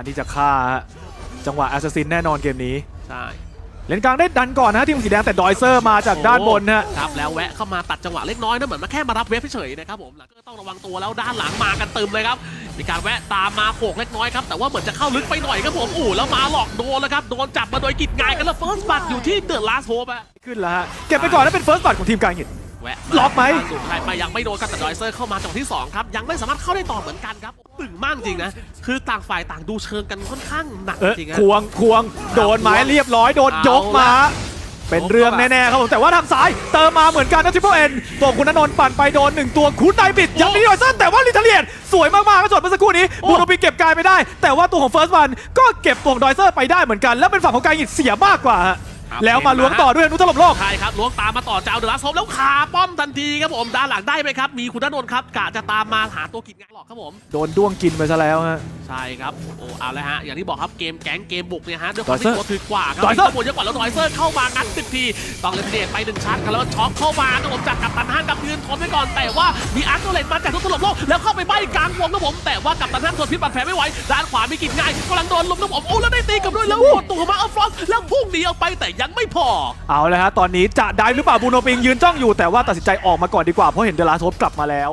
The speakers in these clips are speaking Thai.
การที่จะฆ่าฮะจังหวะแอสซัสซินแน่นอนเกมนี้ ใช่เลนกลางได้ดันก่อนนะทีมสีแดงแต่ดอยเซอร์มาจากด้านบนฮะครับแล้วแวะเข้ามาตัดจังหวะเล็กน้อยนะเหมือนมาแค่มารับเวฟเฉยๆนะครับผมหลังก็ต้องระวังตัวแล้วด้านหลังมากันเติมเลยครับมีการแวะตามมาโขกเล็กน้อยครับแต่ว่าเหมือนจะเข้าลึกไปหน่อยครับผมอู้แล้วมาหลอกโดนแล้วครับโดนจับมาโดยกิจงายกันแล้วเฟิร์สบัตอยู่ที่เดอะลาสโฮปอะขึ้นแล้วฮะเก็บไปก่อนนะเป็นเฟิร์สบัตของทีมการหิน แวะล็อกไหมสุดท้ายมายังไม่โดนครับแต่ดอยเซอร์เข้ามาจังหวะที่สองครับยังไม่สามารถเข้าได้ต่อเหมือนกันครับตึงมากจริงนะคือต่างฝ่ายต่างดูเชิงกันค่อนข้างหนักเออจริงนะ ควงควงโดนไม้เรียบร้อยโดนยกมาเป็นเรื่องแน่ๆครับผมแต่ว่าทางซ้ายเติมมาเหมือนกันนะทิปเปิลเอ็นตัวคุณณนนท์ปั่นไปโดนหนึ่งตัวคุณนายบิดยังมีดอยเซอร์แต่ว่าลิทเลียนสวยมากๆก็จดเมื่อสักครู่นี้โอ้ บูโนปีเก็บกายไปได้ แต่ว่าตัวของเฟิร์สวันก็เก็บตัวของดอยเซอร์ไปได้เหมือนกัน แล้วเป็นฝั่งของกายหิดเสียมากกว่าฮะ แล้วมาล้วงต่อด้วยอนุถล่มโลกใช่ครับล้วงตามมาต่อเจ้าเดอะลาสโฮปแล้วขาป้อมทันทีครับผมด้านหลังได้ไหมครับ มีคุณณนนท์ครับกะจะตามมาหาตัวกิจงานหรอกครับผมโดนด้วงกินไปซะแล้วฮะใช่ครับโอ้เอาเลยฮะอย่างที่บอกครับเกมแก๊งเกมบุกเนี่ยฮะด้วยความดอยเซอที่ร์ตัวถือกว่าครับดอยเซอร์มีข้อมูลเยอะกว่าแล้วดอยเซอร์เข้ามางัดสิบทีต้องเลยทีเดตไปหนึ่งชั้นครับแล้วช็อปเข้ามาครับผมจากกัปตันห้างกับยืนทนไว้ก่อนแต่ว่ามีอาร์ตโเลตมาจากทุกถล่มโลกแล้วเข้าไปใบกลางวงครับผมแต่ว่ากัปตันห้างทนพิษบาดแผลไม่ไหวด้านขวามีกิจง่ายกำลังโดนลุมครับผมโอ้แล้วได้ตีกลับด้วยแล้วหมดตัวมาเอาฟรอนต์แล้วพุ่งหนีออกไปแต่ยังไม่พอ เอาเลยฮะตอนนี้จะได้หรือเปล่าบูโนปิงยืนจ้องอยู่แต่ว่าตัดสินใจออกมาก่อนดีกว่าเพราะเห็นเดลาโทบกลับมาแล้ว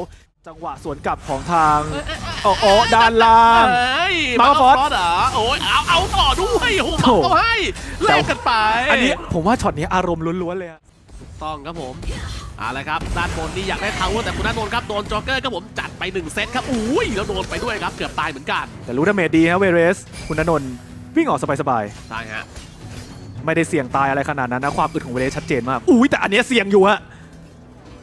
จังหวะสวนกลับของทางโอ้โอ้ด้านล่าง เอ้ยมามาฟอสฟอสเหรอโอ้ยเอาเอาต่อด้วยโอ้โหมาก็ให้แลกกันไปอันนี้ผมว่าช็อตนี้อารมณ์ล้วนๆเลยฮะต้องครับผมเอาละครับด้านบนนี่อยากได้ทาวเวอร์แต่คุณนันนนท์ครับโดนจ็อกเกอร์ครับผมจัดไป1เซตครับอุ้ยแล้วโดนไปด้วยครับเกือบตายเหมือนกันแต่รู้ดาเมจดีฮะเวเรส คุณณนนท์วิ่งออกสบายใช่ฮะๆ ไม่ได้เสี่ยงตายอะไรขนาดนั้นนะความอึดของเวเรสชัดเจนมากอุ้ยแต่อันเนี้ยเสี่ยงอยู่ฮะ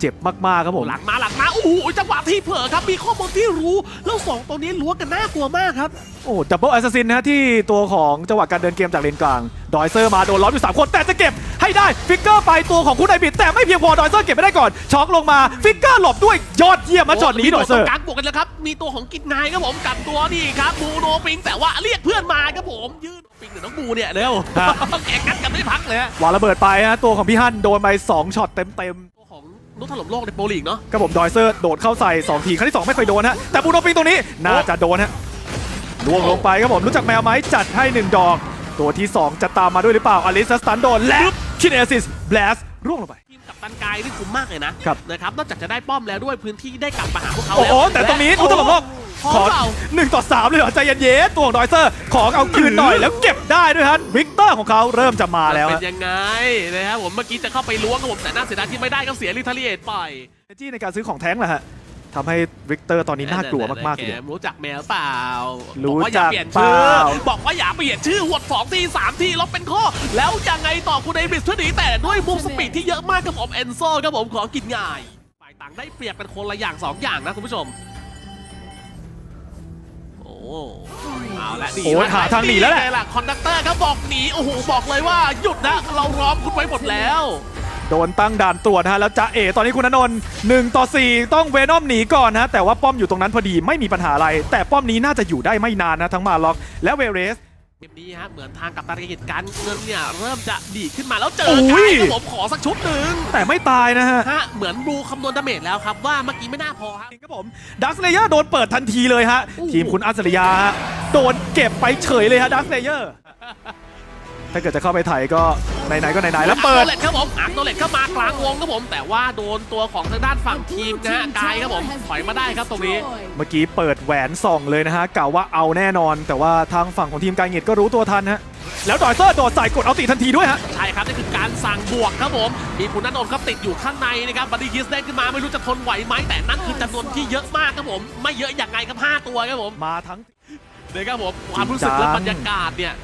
เจ็บมากๆครับผมหลังมาหลังมาโอ้โหจังหวะที่เผลอครับมีข้อมูลที่รู้แล้วสองตัวนี้ล้วงกันน่ากลัวมากครับโอ้ดับเบิลแอสซัสซินนะฮะที่ตัวของจังหวะการเดินเกมจากเลนกลางดอยเซอร์มาโดนล้อมอยู่สามคนแต่จะเก็บให้ได้ฟิกเก อร์ไปตัวของคุณไอบิดแต่ไม่เพียงพอดอยเซอร์เก็บไม่ได้ก่อนช็อกลงมาฟิกเกอร์หลบด้วยยอดเยี่ยมมาช็อตนี้ดอยเซอร์มีตัวตงกลางบวกกันแล้วครับมีตัวของกิจนายครับผมกับตัวนี่ครับบูโนปิงแต่ว่าเรียกเพื่อนมาครับผมยืนปิงหรือน้องบูเนี่ยเร็วครับต้องแข่งกันกันไม่พักเลยฮะวางระเบิดไปฮะตัวของพี่ฮั่นโดนไป2ช็อตเต็มตัวของนุกถล่มโลกในโปรลีกเนาะๆก็ผมดอยเซอร์โดดเข้าใส่2ทีครั้งที่2ไม่เคยโดนฮะแต่บูโนปิงตรงนี้น่าจะโดนฮะล่วงลงไปครับผมรู้จักแมวไหมจัดให้ 1 ดอก ตัวที่ 2 จะตามมาด้วยหรือเปล่าอลิสสตันโดนและคินเอซิสแบลสร่วงลงไป ทีมกับตันกายนี่คุ้มมากเลยนะครับ นะครับ นอกจากจะได้ป้อมแล้วด้วยพื้นที่ได้กลับมาหาพวกเขาโอ้แล้วโหแต่ตรงนี้นุตลบโลกขอขอเปล่าหนึ่งต่อสามเลยเหรอใจเย็นๆตัวของดอยเซอร์ ของเอาคืนหน่อยแล้วเก็บได้ด้วยฮะวิกเตอร์ของเขาเริ่มจะมาแล้วเป็ฮะนยังไงนะครับผมเมื่อกี้จะเข้าไปล้วงครับผมแต่น่าเสียดายที่ไม่ได้ก็เสียลิทาเลียตไป จี้ในการซื้อของแท้งแหละฮะ ทำให้วิกเตอร์ตอนนี้น่ากลัวมากๆเดียรู้จักแมวเปล่ารู้บอกว่าอย่าจักเปลี่ยนชื่อบอกว่าอย่าเปลี่ยนชื่อหวดสองทีสามทีแล้วเป็นข้อ แล้วยังไงต่อคุณเดวิสเพื่อหนีแต่ด้วยมูฟสปีดที่เยอะมากกับผมเอนโซครับผมขอกินง่ายฝ่ายต่างได้เปรียบเป็นคนละอย่างสองอย่างนะคุณผู้ชมโอ้เอาละหนีโอ้ยหาทางหนีแล้วแหละคอนดักเตอร์ครับบอกหนีโอ้โหบอกเลยว่าหยุดนะเราล้อมคุณไว้หมดแล้ว โดนตั้งด่านตรวจนะฮะแล้วจะเอตอนนี้คุณณนนท์หนึ่งต่อสี่ต้องเวนอมหนีก่อนนะฮะแต่ว่าป้อมอยู่ตรงนั้นพอดีไม่มีปัญหาอะไร แต่ป้อมนี้น่าจะอยู่ได้ไม่นานนะทั้งมาล็อกและเวเรสเกมนี้ฮะเหมือนทางกับตันกิจการเงินเนี่ยเริ่มจะดีดขึ้นมาแล้วเจอโอ้กายยครับผมขอสักชุดหนึ่งแต่ไม่ตายนะฮะฮะเหมือนดูคำนวณดาเมจแล้วครับว่าเมื่อกี้ไม่น่าพอครับครับผมดักสเลเยอร์โดนเปิดทันทีเลยฮะโอ้โหทีมคุณอัศริยาฮะโดนเก็บไปเฉยเลยฮะดักสเลเยอร์ ถ้าเกิดจะเข้าไปไถก็ไหนๆก็ไหนๆแล้วเปิดอาร์โตเลตครับผมอาร์โตเลตเข้ามากลางวงครับผม แต่ว่าโดนตัวของทางด้านฝั่งทีมนะฮะกายครับผมถอยมาได้ครับตรงนี้ เมื่อกี้เปิดแหวนส่องเลยนะฮะกล่าวว่าเอาแน่นอน แต่ว่าทางฝั่งของทีมการเงินก็รู้ตัวทันฮะแล้วดอยเซอร์โดดใส่กดเอาติทันทีด้วยฮะ ใช่ครับนี่คือการสั่งบวกครับผม มีคุณนันนท์ครับติดอยู่ข้างในนะครับบัดดี้คิสได้ขึ้นมาไม่รู้จะทนไหวไหมแต่นั่นคือจำนวนที่เยอะมากครับผม ไม่เยอะอย่างไงครับห้าตัวครับผมมาทั้งเลยครับผมความรู้สึกและบรรยากาศเนี่ย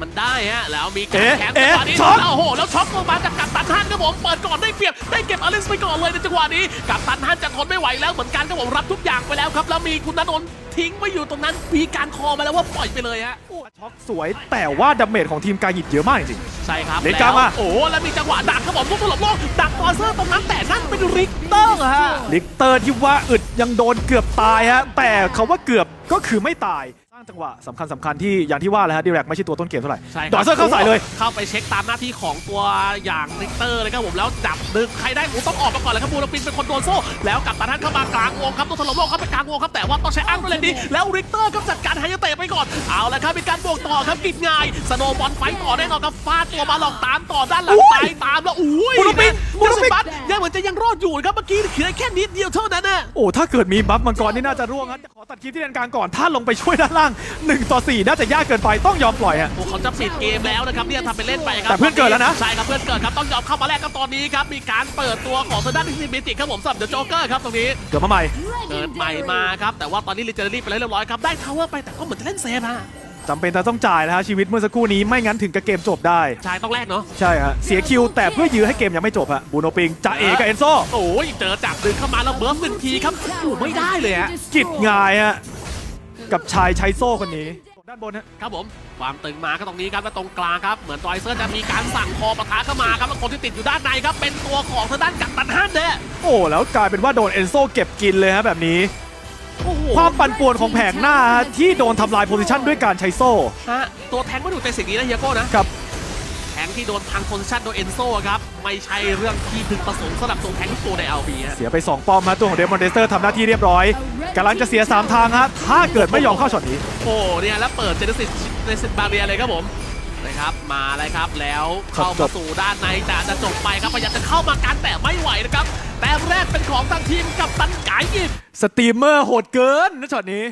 มันได้ฮะแล้วมีการเอ๊ะแข่งเอ๊ะจังหวะนี้ช็อตโอ้โหแล้วช็อตลงมาจากกัปตันฮันครับผมเปิดก่อนได้เปรียบได้เก็บอลิสไปก่อนเลยในจังหวะนี้กัปตันฮันจะทนไม่ไหวแล้วเหมือนกันครับผมรับทุกอย่างไปแล้วครับแล้วมีคุณณนนท์ทิ้งไว้อยู่ตรงนั้นมีการคอมาแล้วว่าปล่อยไปเลยฮะช็อกสวยแต่ว่าดาเมจของทีมการหยิบเยอะมากจริงใช่ครับเลนกลางมาแล้วโอ้โหแล้วมีจังหวะดักครับผมทุกถล่มโลกดักตอเซอร์ตรงนั้นแต่นั่นเป็นริกเตอร์อะฮะลิกเตอร์ที่ว่าอึดยังโดนเกือบตายฮะแต่เขาว่าเกือบก็คือไม่ตาย สร้างจังหวะสำคัญสำคัญที่อย่างที่ว่าแหล้วฮะดิแรกไม่ใช่ตัวต้นเกมเท่าไหร่ใช่คดรัอยเซอร์เข้าใส่เลย เข้าไปเช็คตามหน้าที่ของตัวอย่างริกเตอร์เลยครับผมแล้วจับดึงใครได้หมูต้องออกมาก่อนเลยครับบูรปินเป็นคนโดนโซ่แล้วกับตาท่านเข้ามากลางวงครับตัวถล่มโลกเข้าไปกลางวงครับแต่ว่าต้องใช้อ้างด้วยเลยดีแล้วริกเตอร์ก็จัดการไฮยาเตะไปก่อนเอาละครับมีการบวกต่อครับกิดง่ายสโนว์บอลไฟต์ต่อแน่นอนครับฟาดตัวมาหลอกตามต่อด้านหลังอุ้ยตายตามแล้วอุ้ยบูรปินบูยัรงปินบัตยังเหมือนจะยังรอดอยู่ครับเมื่อกี้เหลือแค่นิดเดียวเท่านั้นน่ะโอ้ถ้าเกิดมีบัฟมังกรนี่น่าจะร่วงฮะจะขอตัดคลิปที่เลนกลางก่อนถ้าลงไปช่วยด้านล่าง1ต่อ4น่าจะยากเกินไปต้องยอมปล่อยฮะ โอ้เขาจะปิดเกมแล้วนะครับเนี่ยทำเป็นเล่นไปครับแต่เพื่อนเกิดแล้วนะ ใช่ครับเพื่อนเกิดครับต้องยอมเข้ามาแลกกันตอนนี้ครับมีการเปิดตัวของทางด้านทีมเมจิกครับผมสำหรับเดอะโจ๊กเกอร์ครับตรงนี้ เกิดมาใหม่เกิดใหม่มาครับแต่ว่าตอนนี้ลิเจอรี่ไปแล้วเรียบร้อยครับได้ทาวเวอร์ไปแต่ก็เหมือนจะเล่นเซฟฮะจำเป็นแต่ต้องจ่ายนะฮะชีวิตเมื่อสักครู่นี้ไม่งั้นถึงกับเกมจบได้ใช่ต้องแลกเนาะใช่ฮะเสียคิวแต่เพื่อยื้อให้เกมยังไม่จบฮะบูโนปิงจ่าเอกับเอนโซโอ้ยเจอจับดึงเข้ามาแล้วเบิร์สหนึ่งทีครับโอ้ไม่ได้เลยฮะกิดงายฮะ กับชายใช้โซ่คนนี้ด้านบนฮะครับผมความตึงมาก็ตรงนี้ครับและตรงกลางครับเหมือนไตรเซอร์จะมีการสั่งคอปะทะเข้ามาครับแล้วคนที่ติดอยู่ด้านในครับเป็นตัวของทางด้านกัปตันฮันเนี่ยโอ้แล้วกลายเป็นว่าโดนเอนโซเก็บกินเลยฮะแบบนี้โอ้โหความปั่นป่วนของแผงหน้าฮะที่โดนทำลายโพซิชันด้วยการใช้โซ่ฮะตัวแทงไม่ดูแต่สิ่งนี้นะเฮียโก้นะกับแทงที่โดนพังโพซิชันโดยเอนโซครับ ไม่ใช่เรื่องที่พึงประสงค์สำหรับตัวแทงทุกตัวในเอลบีฮะเสียไป 2 ป้อมฮะตัวของเดมอนเดสเตอร์ทำหน้าที่เรียบร้อยกำลังจะเสีย 3 ทางฮะถ้าเกิดไม่ยอมเข้าช็อตนี้ โอ้เนี่ยแล้วเปิดเจเนซิสเจเนซิสบาเรียเลยครับผมนะครับมาเลยครับแล้วเข้าจมาบสู่ด้านในแต่จะจบไปครับพยายามจะเข้ามากันแต่ไม่ไหวนะครับแต่แรกเป็นของทางทีมกับตันไก่ยิบสตรีมเมอร์โหดเกินนะช็อตนี้